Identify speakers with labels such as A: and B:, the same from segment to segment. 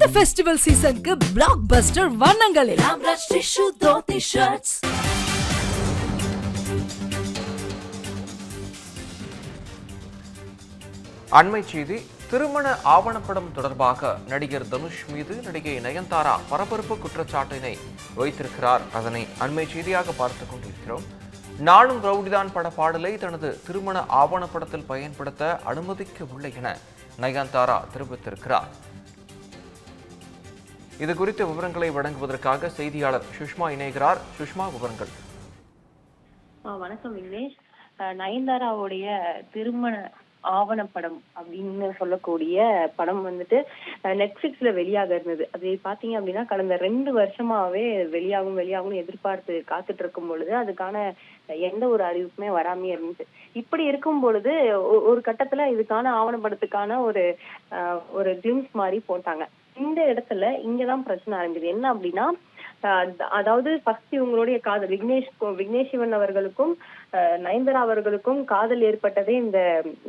A: இந்த ஃபெஸ்டிவல் சீசனுக்கு பிளாக் பஸ்டர் வண்ணங்களில்
B: அண்மை செய்தி திருமண ஆவணப்படம் தொடர்பாக நடிகர் தனுஷ் மீது நடிகை நயன்தாரா பரபரப்பு குற்றச்சாட்டினை வைத்திருக்கிறார். அதனை அண்மை செய்தியாக பார்த்துக் கொண்டிருக்கிறோம். நானும் ரவுடிதான் பட பாடலை தனது திருமண ஆவணப்படத்தில் பயன்படுத்த அனுமதிக்கவில்லை என நயன்தாரா தெரிவித்திருக்கிறார். இது குறித்த விவரங்களை வழங்குவதற்காக செய்தியாளர் சுஷ்மா இணைகிறார். சுஷ்மா விவரங்கள்.
C: ஆ, வணக்கம் விக்னேஷ். நயன்தாராவுடைய திருமண ஆவணப்படம் அப்படின்னு சொல்லக்கூடிய படம் வந்துட்டு நெட்ஃபிளிக்ஸ்ல வெளியாக இருந்தது. அது பாத்தீங்க அப்படின்னா கடந்த ரெண்டு வருஷமாவே வெளியாகும் வெளியாகும் எதிர்பார்த்து காத்துட்டு இருக்கும் பொழுது அதுக்கான எந்த ஒரு அறிவிப்புமே வராமே இருந்துச்சு. இப்படி இருக்கும் பொழுது ஒ- ஒரு கட்டத்துல இதுக்கான ஆவணப்படத்துக்கான ஒரு ஒரு கிளிம்ஸ் மாதிரி போட்டாங்க. இந்த இடத்துல இங்கதான் பிரச்சனை ஆரம்பிக்குது. என்ன அப்படின்னா அதாவது ஃபர்ஸ்ட் இவங்களுடைய காதல் விக்னேஷ் விக்னேஷ் சிவன் அவர்களுக்கும் நயன்தாரா அவர்களுக்கும் காதல் ஏற்பட்டதே இந்த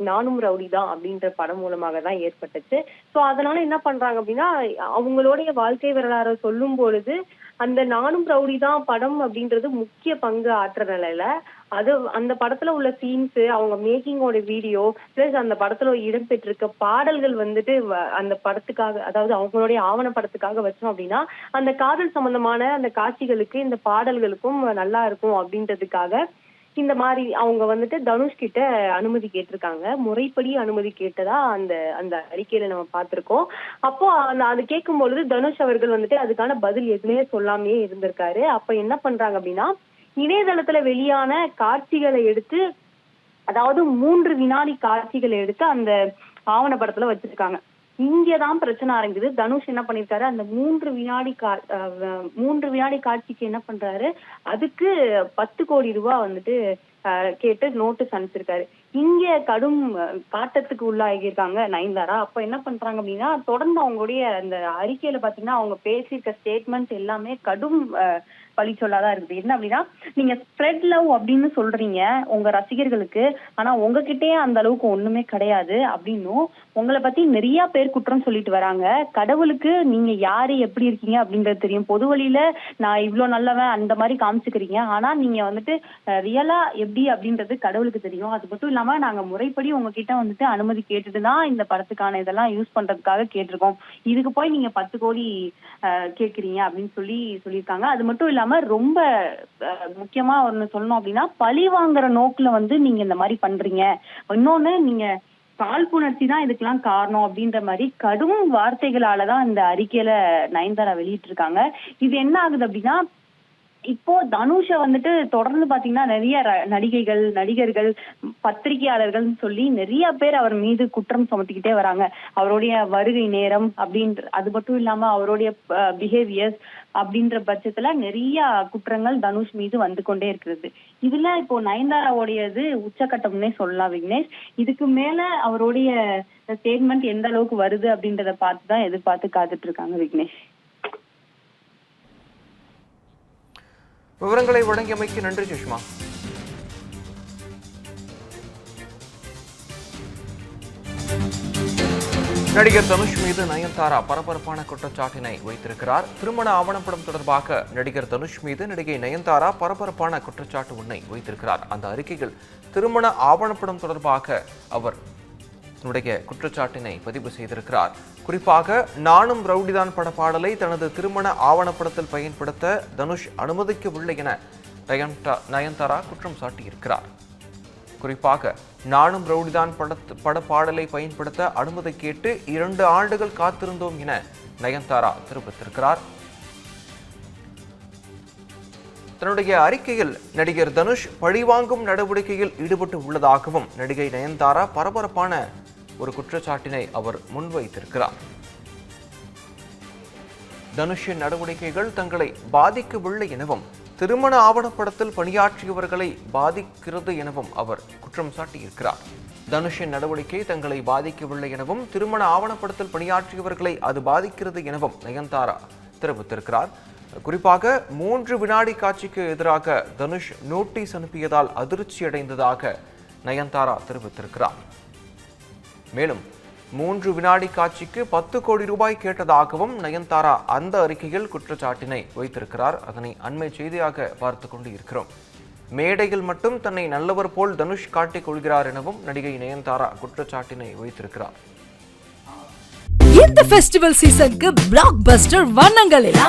C: நானும் ரவுடி தான் அப்படின்ற படம் மூலமாக தான் ஏற்பட்டுச்சு. சோ அதனால என்ன பண்றாங்க அப்படின்னா அவங்களுடைய வாழ்க்கை வரலாறு சொல்லும் பொழுது அந்த நானும் ரவுடி தான் படம் அப்படின்றது முக்கிய பங்கு ஆற்ற நிலையில அது அந்த படத்துல உள்ள சீன்ஸ் அவங்க மேக்கிங்கோட வீடியோ பிளஸ் அந்த படத்துல இடம்பெற்றிருக்க பாடல்கள் வந்துட்டு வ- அந்த படத்துக்காக அதாவது அவங்களுடைய ஆவண படத்துக்காக வச்சோம் அப்படின்னா அந்த காதல் சம்பந்தமான அந்த காட்சிகளுக்கு இந்த பாடல்களுக்கும் நல்லா இருக்கும் அப்படின்றதுக்காக இந்த மாதிரி அவங்க வந்துட்டு தனுஷ் கிட்ட அனுமதி கேட்டிருக்காங்க. முறைப்படி அனுமதி கேட்டதா அந்த அந்த அறிக்கையில நம்ம பார்த்திருக்கோம். அப்போ அந்த அது கேட்கும் பொழுது தனுஷ் அவர்கள் வந்துட்டு அதுக்கான பதில் எதுவுமே சொல்லாமையே இருந்திருக்காரு. அப்ப என்ன பண்றாங்க அப்படின்னா இணையதளத்துல வெளியான காட்சிகளை எடுத்து அதாவது மூன்று வினாடி காட்சிகளை எடுத்து அந்த ஆவணப்படத்துல வச்சிருக்காங்க. இங்கதான் பிரச்சனை ஆரம்பிக்குது. தனுஷ் என்ன பண்ணிருக்காரு அந்த மூன்று வினாடி கா மூன்று வினாடி காட்சிக்கு என்ன பண்றாரு அதுக்கு பத்து கோடி ரூபாய் வந்துட்டு அஹ், கேட்டு நோட்டீஸ் அனுப்பிச்சிருக்காரு. இங்க கடும் காட்டத்துக்கு உள்ளாகியிருக்காங்க நயன்தாரா. அப்ப என்ன பண்றாங்க அப்படின்னா தொடர்ந்து அவங்களுடைய அந்த அறிக்கையில பாத்தீங்கன்னா அவங்க பேசியிருக்க ஸ்டேட்மெண்ட் எல்லாமே கடும் அஹ், பழி சொல்லாதான் இருக்குது. என்ன அப்படின்னா நீங்க ஸ்ப்ரெட் லவ் அப்படின்னு சொல்றீங்க உங்க ரசிகர்களுக்கு. ஆனா உங்ககிட்டயே அந்த அளவுக்கு ஒண்ணுமே கிடையாது அப்படின்னும் உங்களை பத்தி நிறைய பேர் குற்றம் சொல்லிட்டு வராங்க. கடவுளுக்கு நீங்க யாரு எப்படி இருக்கீங்க அப்படின்றது தெரியும். பொது வழியில நான் இவ்வளவு நல்லவன் அந்த மாதிரி காமிச்சுக்கிறீங்க. ஆனா நீங்க வந்துட்டு ரியலா எப்படி அப்படின்றது கடவுளுக்கு தெரியும். அது மட்டும் இல்லாம நாங்க முறைப்படி உங்ககிட்ட வந்துட்டு அனுமதி கேட்டுட்டு தான் இந்த படத்துக்கான இதெல்லாம் யூஸ் பண்றதுக்காக கேட்டிருக்கோம். இதுக்கு போய் நீங்க பத்து கோடி அஹ், கேக்குறீங்க அப்படின்னு சொல்லி சொல்லியிருக்காங்க. அது மட்டும் இல்லாம ரொம்ப அஹ், முக்கியமா ஒண்ணு சொல்லணும் அப்படின்னா பழி வாங்குற நோக்குல வந்து நீங்க இந்த மாதிரி பண்றீங்க. இன்னொன்னு நீங்க காழ்ப்புணர்ச்சி தான் இதுக்கெல்லாம் காரணம் அப்படின்ற மாதிரி கடும் வார்த்தைகளால தான் இந்த அறிக்கையில நயன்தாரா வெளியிட்டிருக்காங்க. இது என்ன ஆகுது அப்படின்னா இப்போ தனுஷ வந்துட்டு தொடர்ந்து பாத்தீங்கன்னா நிறைய நடிகைகள் நடிகர்கள் பத்திரிகையாளர்கள் சொல்லி நிறைய பேர் அவர் மீது குற்றம் சுமத்திக்கிட்டே வராங்க. அவருடைய வருகை நேரம் அப்படின்ற அது மட்டும் இல்லாம அவருடைய பிஹேவியர்ஸ் அப்படின்ற பட்சத்துல நிறைய குற்றங்கள் தனுஷ் மீது வந்து கொண்டே இருக்கிறது. இதுல இப்போ நயன்தாராவுடையது உச்சக்கட்டம்னே சொல்லலாம் விக்னேஷ். இதுக்கு மேல அவருடைய ஸ்டேட்மெண்ட் எந்த அளவுக்கு வருது அப்படின்றத பார்த்து தான் எதிர்பார்த்து காத்துட்டு இருக்காங்க விக்னேஷ்.
B: விவரங்களை வழங்கியமைக்கு நன்றி சுஷ்மா. நடிகர் தனுஷ் மீது நயன்தாரா பரபரப்பான குற்றச்சாட்டினை வைத்திருக்கிறார். திருமண ஆவணப்படம் தொடர்பாக நடிகர் தனுஷ் மீது நடிகை நயன்தாரா பரபரப்பான குற்றச்சாட்டு ஒன்றை வைத்திருக்கிறார். அந்த அறிக்கையில் திருமண ஆவணப்படம் தொடர்பாக அவர் தன்னுடைய குற்றச்சாட்டினை பதிவு செய்திருக்கிறார். குறிப்பாக நானும் ரவுடிதான் பட பாடலை தனது திருமண ஆவணப்படத்தில் பயன்படுத்த தனுஷ் அனுமதிக்கவில்லை என நயன்தாரா குற்றம் சாட்டியிருக்கிறார். குறிப்பாக நானும் ரவுடிதான் பட பட பாடலை பயன்படுத்த அனுமதி கேட்டு இரண்டு ஆண்டுகள் காத்திருந்தோம் என நயன்தாரா தெரிவித்திருக்கிறார். தன்னுடைய அறிக்கையில் நடிகர் தனுஷ் பழிவாங்கும் நடவடிக்கையில் ஈடுபட்டு உள்ளதாகவும் நடிகை நயன்தாரா பரபரப்பான ஒரு குற்றச்சாட்டினை அவர் முன்வைத்திருக்கிறார். தனுஷின் நடவடிக்கைகள் தங்களை பாதிக்கவில்லை எனவும் திருமண ஆவணப்படத்தில் பணியாற்றியவர்களை பாதிக்கிறது எனவும் அவர் குற்றம் சாட்டியிருக்கிறார். தனுஷின் நடவடிக்கை தங்களை பாதிக்கவில்லை எனவும் திருமண ஆவணப்படத்தில் பணியாற்றியவர்களை அது பாதிக்கிறது எனவும் நயன்தாரா தெரிவித்திருக்கிறார். குறிப்பாக மூன்று வினாடி காட்சிக்கு எதிராக தனுஷ் நோட்டீஸ் அனுப்பியதால் அதிர்ச்சியடைந்ததாக நயன்தாரா தெரிவித்திருக்கிறார். மேலும் மூன்று வினாடி காட்சிக்கு பத்து கோடி ரூபாய் கேட்டதாகவும் நயன்தாரா அந்த அறிக்கையில் குற்றச்சாட்டினை வைத்திருக்கிறார். அதனை அண்மை செய்தியாக பார்த்து கொண்டு இருக்கிறோம் மேடையில் மட்டும் தன்னை நல்லவர் போல் தனுஷ் காட்டிக் கொள்கிறார் எனவும் நடிகை நயன்தாரா குற்றச்சாட்டினை வைத்திருக்கிறார்.
A: இந்த ஃபெஸ்டிவல் சீசனுக்கு பிளாக் பஸ்டர் வண்ணங்களில்.